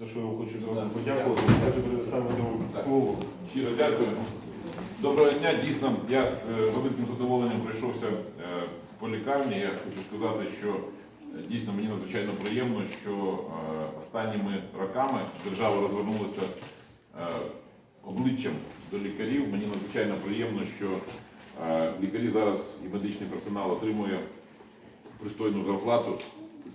за що я вам хочу Да. подякувати. Також предоставити вам слово. Щиро дякую. Доброго дня. Дійсно, я з е, великим задоволенням пройшовся е, по лікарні. Я хочу сказати, що е, дійсно мені надзвичайно приємно, що останніми роками держава розвернулася обличчям до лікарів. Мені надзвичайно приємно, що лікарі зараз і медичний персонал отримує пристойну зарплату.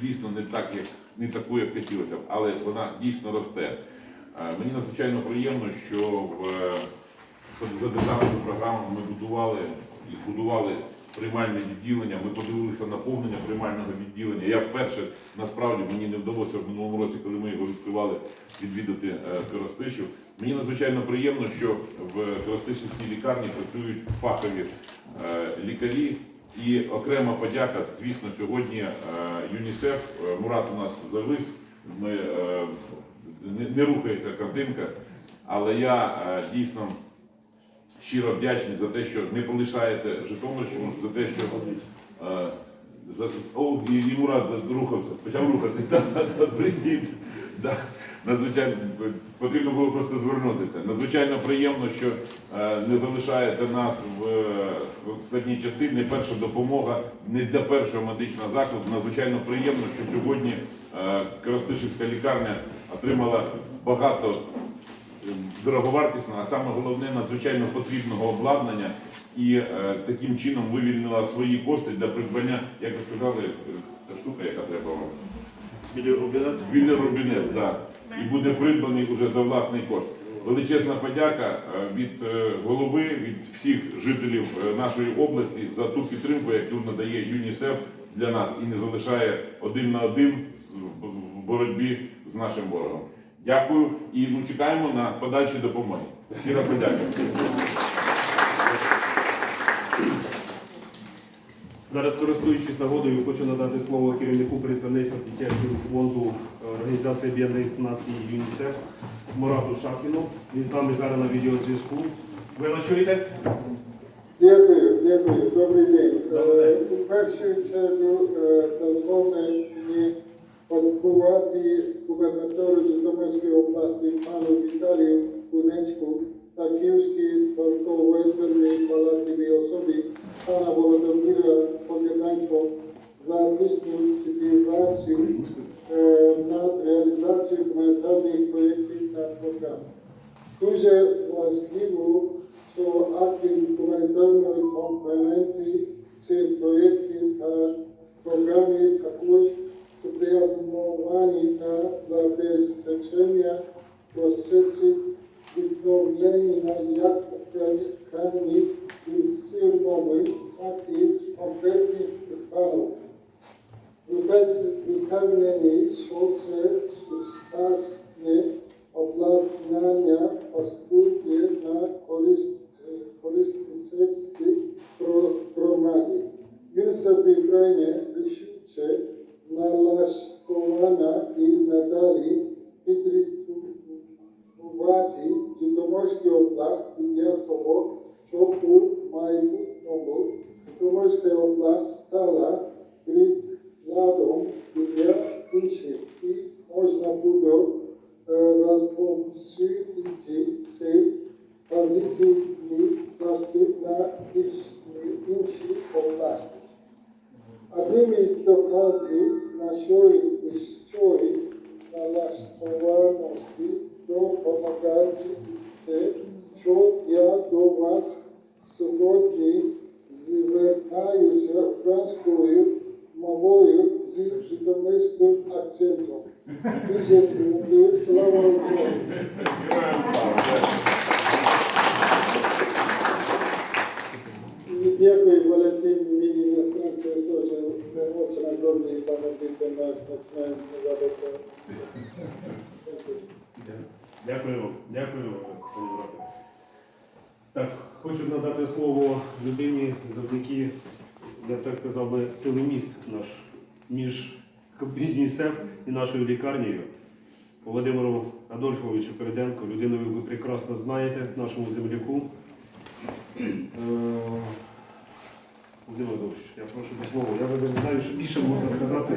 Звісно, не так, як не таку, як хотілося б, але вона дійсно росте. Е, Мені надзвичайно приємно, що в е, за державною програмою ми будували і збудували приймальне відділення. Ми подивилися наповнення приймального відділення. Я вперше насправді мені не вдалося в минулому році, коли ми його відкривали, відвідати е, Коростишів. Мені надзвичайно приємно, що в Коростишівській лікарні працюють фахові лікарі. І окрема подяка, звісно, сьогодні е, ЮНІСЕФ. Е, Мурат у нас завис. Ми, е, не, рухається картинка, але я дійсно щиро вдячний за те, що не полишаєте Житомирщину, за те, що за, о, і, Мурат рухався, почав рухатись. Да, да. Да. Надзвичайно потрібно було просто звернутися. Надзвичайно приємно, що е, не залишаєте нас в е, складні часи. Не перша допомога, не для першого медичного закладу. Надзвичайно приємно, що сьогодні е, Коростишівська лікарня отримала багато дороговартісного, а саме головне надзвичайно потрібного обладнання і е, таким чином вивільнила свої кошти для придбання, як ви сказали, та штука, яка треба вам. Біля Рубінет. Вільний рубінет, да. І буде придбаний уже за власний кошт. Величезна подяка е, від е, голови, від всіх жителів е, нашої області за ту підтримку, яку надає ЮНІСЕФ для нас і не залишає один на один в боротьбі з нашим ворогом. Дякую і ну, чекаємо на подальші допомоги. Щира подяка. Зараз, користуючись нагодою, хочу надати слово керівнику представництва дитячого фонду е, Організації Об'єднаних Націй ЮНІСЕФ Мурату Шахіну. Він з нами зараз на відеозв'язку. Ви нас чуєте? Дякую, дякую. Добрий день. Е, У першу чергу е, дозвольте мені подякувати губернатору Житомирської області пану Віталію Кунечку та Київській торгово-виробній палатовій особі пана Володимира Погребенко за тісну співпрацю над реалізацією гуманітарних проєктів та програм. Дуже важливо, що акти гуманітарної компоненти цих проєктів та програми також спрямовані на забезпечення процесів відновлення як окремих і сильними, так і конкретних установ. Впевнений, що це сучасне обладнання постує на користь користь місцевості про громаді. ЮНІСЕФ Україна рішуче налаштована і надалі підтримувати Житомирську область для того, щоб у майбутньому Житомирська область стала прикладом для інших і цей позитивний досвід на інші- інші області. Одним із доказів нашої вищої налаштованості допомагати те, що я до вас сьогодні звертаюся українською мовою з житомирським акцентом. Дуже люблю, слава! И Дякую, Валентин, мені иностранцы тоже очень огромные помогли нас, начинаем работать. Дякую вам. Дякую вам. Так, хочу надати слово людині, завдяки, я так казав би, телеміст наш між ЮНІСЕФ і нашою лікарнею. Володимиру Адольфовичу Переденко, людину, ви прекрасно знаєте, нашому земляку. Е, Володимир Адольфович, я прошу до слова. Я не знаю, що більше можна сказати.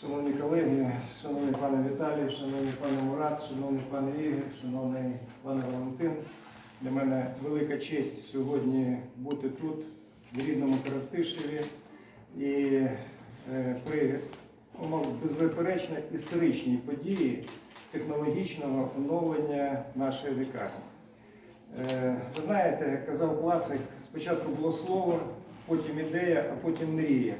Шановні колеги, шановний пане Віталій, шановний пане Мурат, шановний пане Ігор, шановний пане Валентин. Для мене велика честь сьогодні бути тут, в рідному Коростишеві, і при ну, беззаперечно історичній події технологічного оновлення нашої лікарні. Е, Ви знаєте, як казав класик, спочатку було слово, потім ідея, а потім мрія.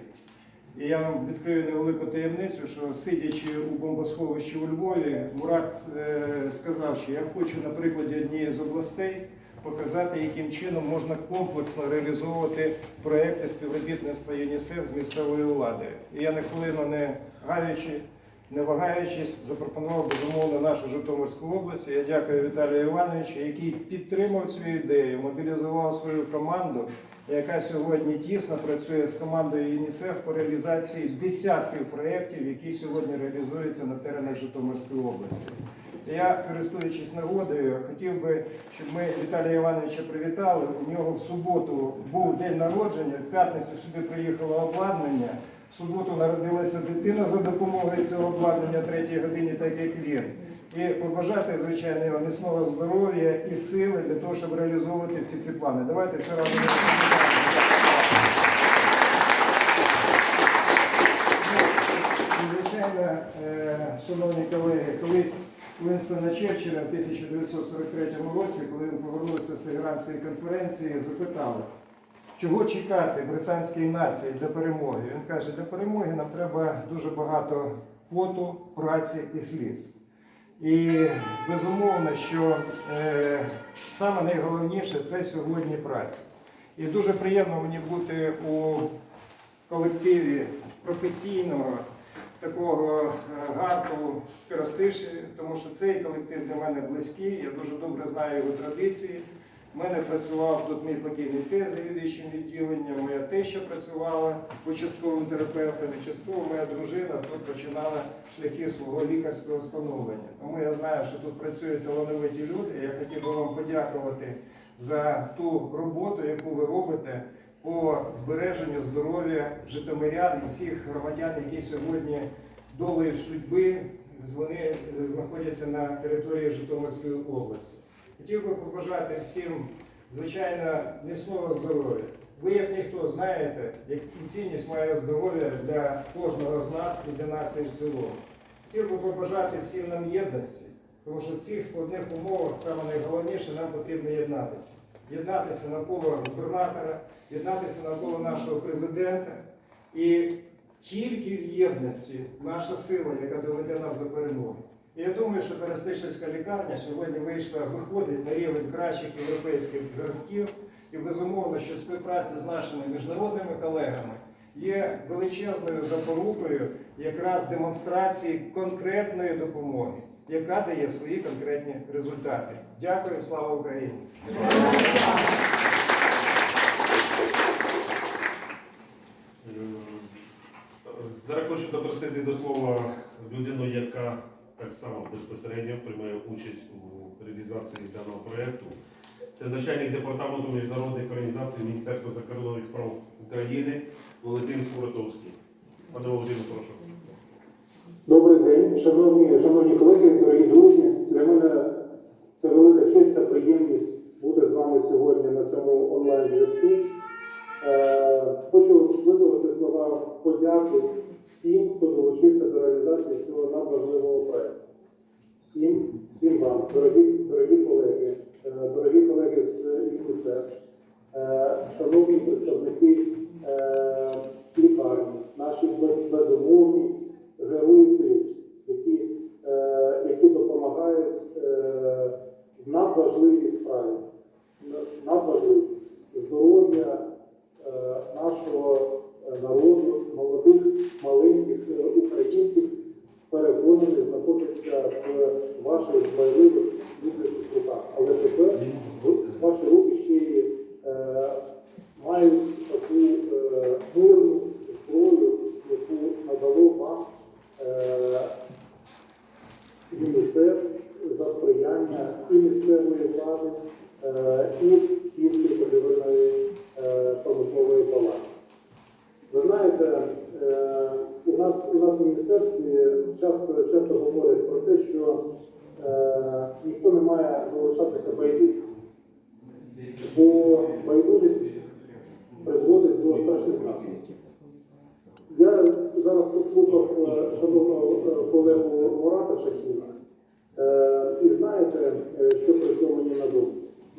І я вам відкрию невелику таємницю, що сидячи у бомбосховищі у Львові, Мурат е, сказав, що я хочу на прикладі однієї з областей показати, яким чином можна комплексно реалізовувати проекти співробітництва ЮНІСЕФ з місцевою владою. І я не хвилину не гаючи, не вагаючись, запропонував безумовно нашу Житомирську область. Я дякую Віталію Івановичу, який підтримав цю ідею, мобілізував свою команду, яка сьогодні тісно працює з командою ЮНІСЕФ по реалізації десятків проєктів, які сьогодні реалізуються на теренах Житомирської області. Я, користуючись нагодою, хотів би, щоб ми Віталія Івановича привітали. У нього в суботу був день народження, в п'ятницю сюди приїхало обладнання. В суботу народилася дитина за допомогою цього обладнання третій годині, так як він. І побажати, звичайно, його міцного здоров'я і сили для того, щоб реалізовувати всі ці плани. Давайте все разом. Звичайно, е, шановні колеги, Уінстона Черчилля в 1943 році, коли він повернувся з Тегеранської конференції, запитали, чого чекати британській нації для перемоги. Він каже, для перемоги нам треба дуже багато поту, праці і сліз. І безумовно, що е, саме найголовніше це сьогодні праця. І дуже приємно мені бути у колективі професійного такого е, гарту Коростиші, тому що цей колектив для мене близький, я дуже добре знаю його традиції. У мене працював тут мій покійний тез завідуючим відділенням, моя теща працювала участковим терапевтом, і частково моя дружина тут починала шляхи свого лікарського становлення. Тому я знаю, що тут працюють талановиті люди. Я хотів би вам подякувати за ту роботу, яку ви робите по збереженню здоров'я житомирян і всіх громадян, які сьогодні долею судьби вони е, знаходяться на території Житомирської області. Хотів би побажати всім, звичайно, міцного здоров'я. Ви, як ніхто, знаєте, яку цінність має здоров'я для кожного з нас і для нації в цілому. Хотів би побажати всім нам єдності, тому що в цих складних умовах саме найголовніше нам потрібно єднатися. Єднатися навколо губернатора, єднатися навколо нашого президента. І тільки в єдності наша сила, яка доведе нас до перемоги. І я думаю, що Берестишівська лікарня сьогодні вийшла, виходить на рівень кращих європейських зразків. І безумовно, що співпраця з нашими міжнародними колегами є величезною запорукою якраз демонстрації конкретної допомоги, яка дає свої конкретні результати. Дякую, слава Україні! Е, Зараз хочу запросити до слова людину, яка так само безпосередньо приймає участь у реалізації даного проєкту. Це начальник департаменту міжнародних організацій Міністерства закордонних справ України Валентин Скуратовський. Пане Володимире, прошу. Шановні, шановні колеги, дорогі друзі. Для мене це велика честь та приємність бути з вами сьогодні на цьому онлайн-зв'язку. Е, хочу висловити слова подяки всім, хто долучився до реалізації цього надважливого проєкту. Всім, всім вам, дорогі, дорогі колеги, е, дорогі колеги з ЮНІСЕФ, шановні представники е, лікарні, наші без- безумовні герої тилу, які, е, які допомагають е, в надважливій справі, надважливі надважливій здоров'я е, нашого е, народу, молодих, маленьких е, українців, переконаний, знаходиться в ваших бойових люблячих руках. Але тепер ваші руки ще й мають Я зараз слухав е, шановного е, колегу Мурата Шахіна, е, і знаєте, що прийшло мені на думку?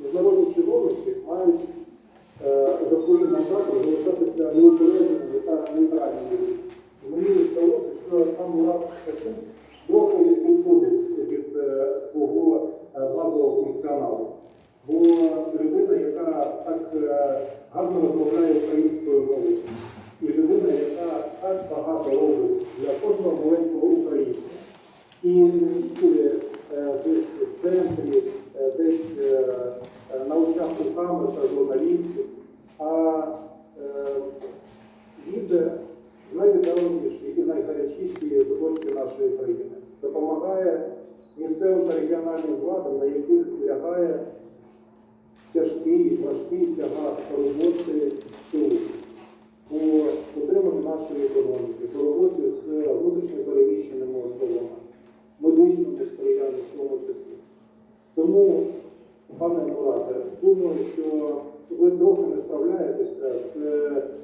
Міжнародні чиновники мають за своїм мандатом залишатися неупередженими та нейтральними. Мені здалося, що там Мурат Шахін трохи відходить від свого базового функціоналу. Бо людина, яка так гарно розмовляє українською мовою, і людина, яка так багато робить для кожного маленького українця. І не тільки е, десь в центрі, е, десь е, на очах у та журналістів, а їде в найвіддаленіші і найгарячіші куточки нашої країни, допомагає місцевим та регіональним владам, на яких лягає тяжкий, важкий тягар роботи тилу по утриманню нашої економіки, по роботі з внутрішньо переміщеними особами, медичному сприянню в тому числі. Тому, пане Мурате, думаю, що ви трохи не справляєтеся з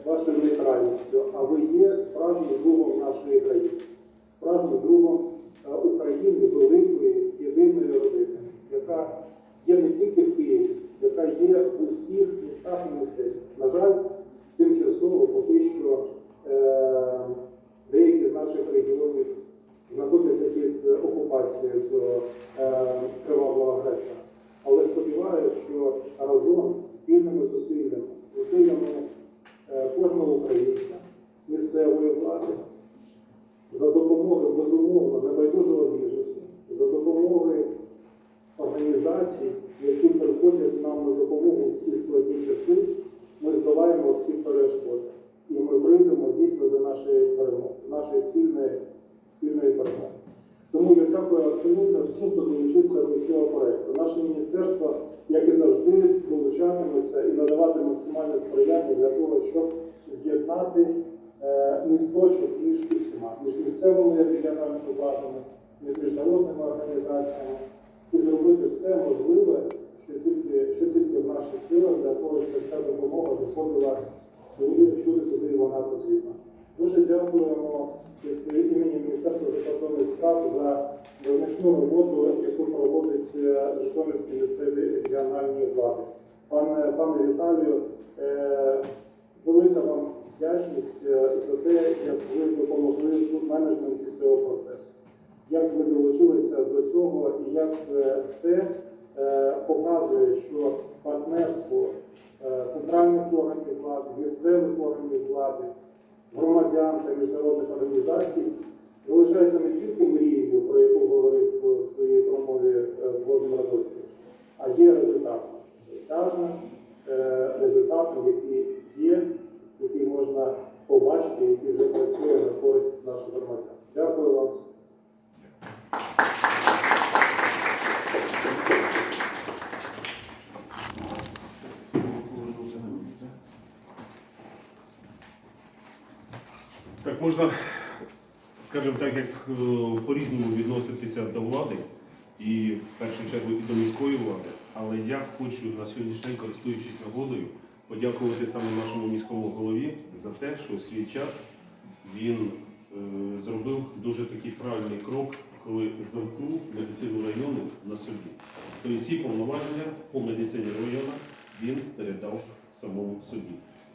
вашою нейтральністю, а ви є справжнім другом нашої країни, справжнім другом е, України, великої, єдиної родини, яка є не тільки в Києві, яка є в усіх містах і містечках. На жаль, тимчасово поки що е, деякі з наших регіонів знаходяться під окупацією цього е, кривавого агресора. Але сподіваюся, що разом спільними зусиллями, зусиллями е, кожного українця, місцевої влади, за допомогою безумовно небайдужого бізнесу, за допомогою організацій, які приходять нам на допомогу в ці складні часи, ми здолаємо всі перешкоди. І ми прийдемо дійсно до нашої перемоги, до нашої спільної, спільної перемоги. Тому я дякую абсолютно всім, хто долучився до цього проекту. Наше міністерство, як і завжди, долучатиметься і надавати максимальне сприяння для того, щоб з'єднати е, місточок між усіма, між місцевими регіональними владами, між міжнародними організаціями і зробити все можливе, що тільки, що тільки в наших силах для того, щоб ця допомога доходила всюди, всюди, куди вона потрібна. Дуже дякуємо від імені Міністерства закордонних справ за визначну роботу, яку проводить е, Житомирські місцеві регіональні влади. Пане, пане Віталію, е, велика вам вдячність е, за те, як ви допомогли в менеджменті цього процесу як ви долучилися до цього, і як е, це показує, що партнерство е, центральних органів влади, місцевих органів влади, громадян та міжнародних організацій залишається не тільки мрією, про яку говорив у своїй промові е, Володимир Адольфович, а є результатом досяжним е, результатом, який є, який можна побачити, який вже працює на користь наших громадян. Дякую вам всім. Так можна, скажімо так, як е, по-різному відноситися до влади і в першу чергу і до міської влади. Але я хочу на сьогоднішній день, користуючись нагодою, подякувати саме нашому міському голові за те, що у свій час він е, зробив дуже такий правильний крок, коли замкнув медицину району на собі. Тобто всі повноваження по медицині району він передав самому собі.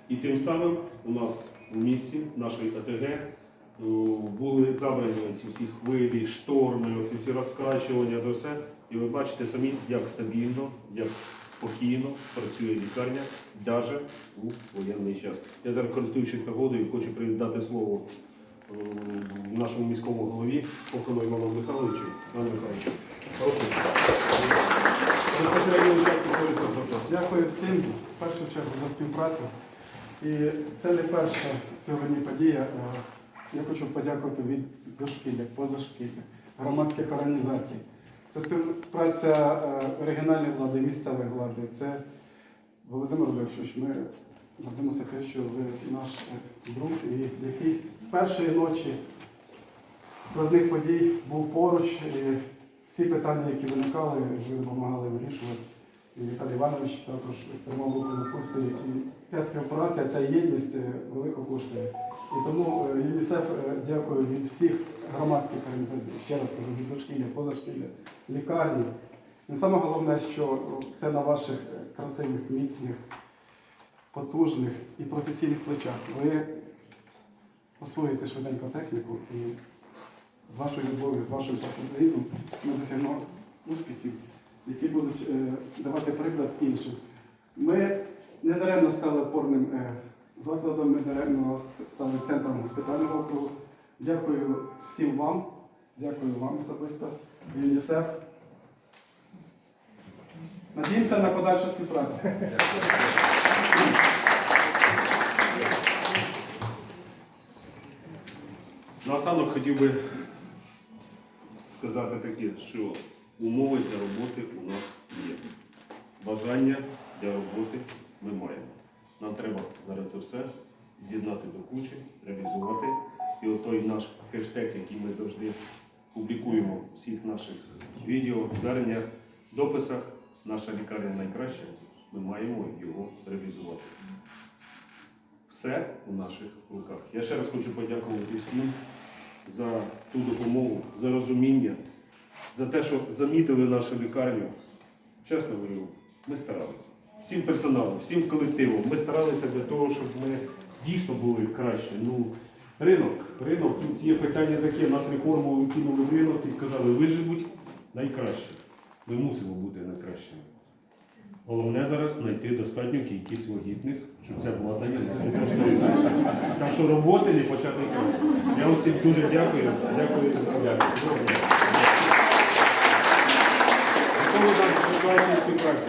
І тим самим у нас у місті, нашій АТГ, е, були забрані ці всі хвилі, шторми, ці всі розкачування, то все. І ви бачите самі, як стабільно, як спокійно працює лікарня, навіть у воєнний час. Я зараз користуючись нагодою, хочу передати слово е, нашому міському голові Охану Івану Михайловичу. Івану Михайловичу, прошу. Дякую всім в першу чергу за співпрацю. І це не перша сьогодні подія. Я хочу подякувати від дошкілля, позашкілля, громадських організацій. Це співпраця е, регіональної влади, місцевої влади. Це Володимир Олексійович, ми гордимося те, що ви наш е, друг і якийсь першої ночі складних подій був поруч. І всі питання, які виникали, ви допомагали вирішувати. І Віталій Іванович також тримав руку на пульсі. І ця співпраця, ця єдність е, велико коштує. І тому е, ЮНІСЕФ е, дякую від всіх громадських організацій, ще раз кажу, від дошкілля, позашкілля, лікарні. І саме головне, що це на ваших е, красивих, міцних, потужних і професійних плечах. Ви освоїте швиденько техніку і з вашою любов'ю, з вашим професіоналізмом ми досягнемо успіхів, які будуть е, давати приклад іншим. Ми не даремно стали опорним е, закладом, не даремно стали центром госпітального округу. Дякую всім вам, дякую вам особисто, ЮНІСЕФ. Надіємося на подальшу співпрацю. Наостанок хотів би сказати таке, що умови для роботи у нас є. Бажання для роботи ми маємо. Нам треба зараз це все з'єднати до кучі, реалізувати. І отой наш хештег, який ми завжди публікуємо в всіх наших відео, звернення, дописах, наша лікарня найкраща, ми маємо його реалізувати. Все у наших руках. Я ще раз хочу подякувати всім за ту допомогу, за розуміння, за те, що замітили нашу лікарню. Чесно говорю, ми старалися. Всім персоналом, всім колективом. Ми старалися для того, щоб ми дійсно були краще. Ну, ринок, ринок, тут є питання таке, нас реформу кинули в ринок і сказали, виживуть найкраще. Ми мусимо бути найкращими. Головне зараз знайти достатню кількість вагітних, щоб це обладнання не. Так що роботи не почати край. Я всім дуже дякую. Дякую. Дякую. Співпраці.